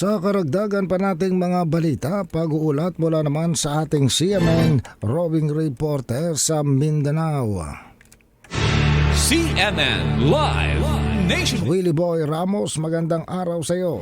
Sa karagdagan pa nating mga balita, pag-uulat mula naman sa ating CMN roving reporter sa Mindanao. CNN Live Nation. Willie Boy Ramos, magandang araw sa iyo.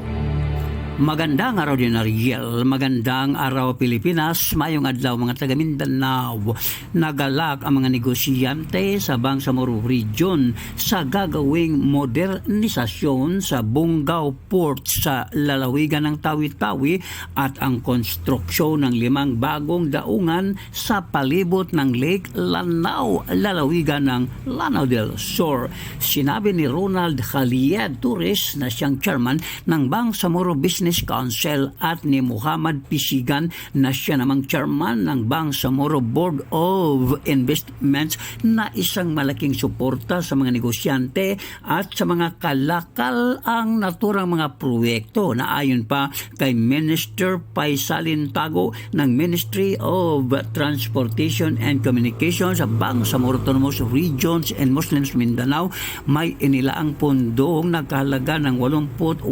Magandang araw din Ariel, magandang araw Pilipinas, mayong adlaw mga taga Mindanao. Nagalak ang mga negosyante sa Bangsamoro Region sa gagawing modernisasyon sa Bungaw Port sa lalawigan ng Tawi-Tawi at ang konstruksyon ng limang bagong daungan sa palibot ng Lake Lanao, lalawigan ng Lanao del Sur. Sinabi ni Ronald Khalid Torres na siyang chairman ng Bangsamoro Business Council at ni Muhammad Pisigan na siya namang chairman ng Bangsamoro Board of Investments na isang malaking suporta sa mga negosyante at sa mga kalakal ang naturang mga proyekto. Na ayon pa kay Minister Paisalin Tago ng Ministry of Transportation and Communications sa Bangsamoro Autonomous Regions and Muslims Mindanao. May inilaang pondong nagkahalaga ng 88.3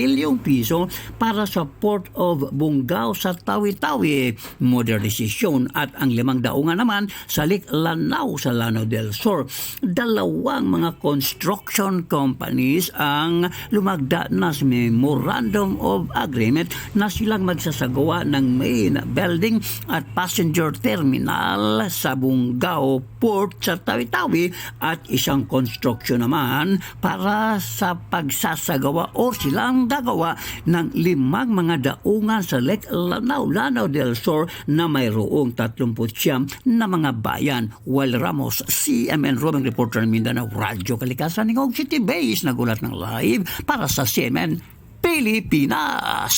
milyong piso para sa Port of Bungaw sa Tawi-Tawi modernization at ang limang daungan naman sa Lake Lanao sa Lanao del Sur. Dalawang mga construction companies ang lumagda na Memorandum of Agreement na silang magsasagawa ng main building at passenger terminal sa Bungaw Port sa Tawi-Tawi at isang construction naman para sa pagsasagawa o silang gagawa ng limang mga daungan sa Lake Lanao, Lanao del Sur na mayroong 30 na mga bayan. Well Ramos, CMN Roaming Reporter ng Mindanao Radyo Kalikasan ng Og City Base nagulat ng live para sa CMN Pilipinas.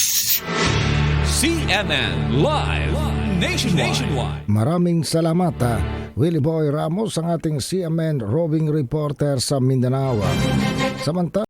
CNN Live Nation Nationwide. Maraming salamat ha. Willie Boy Ramos ang ating CMN roving reporter sa Mindanao. Samantala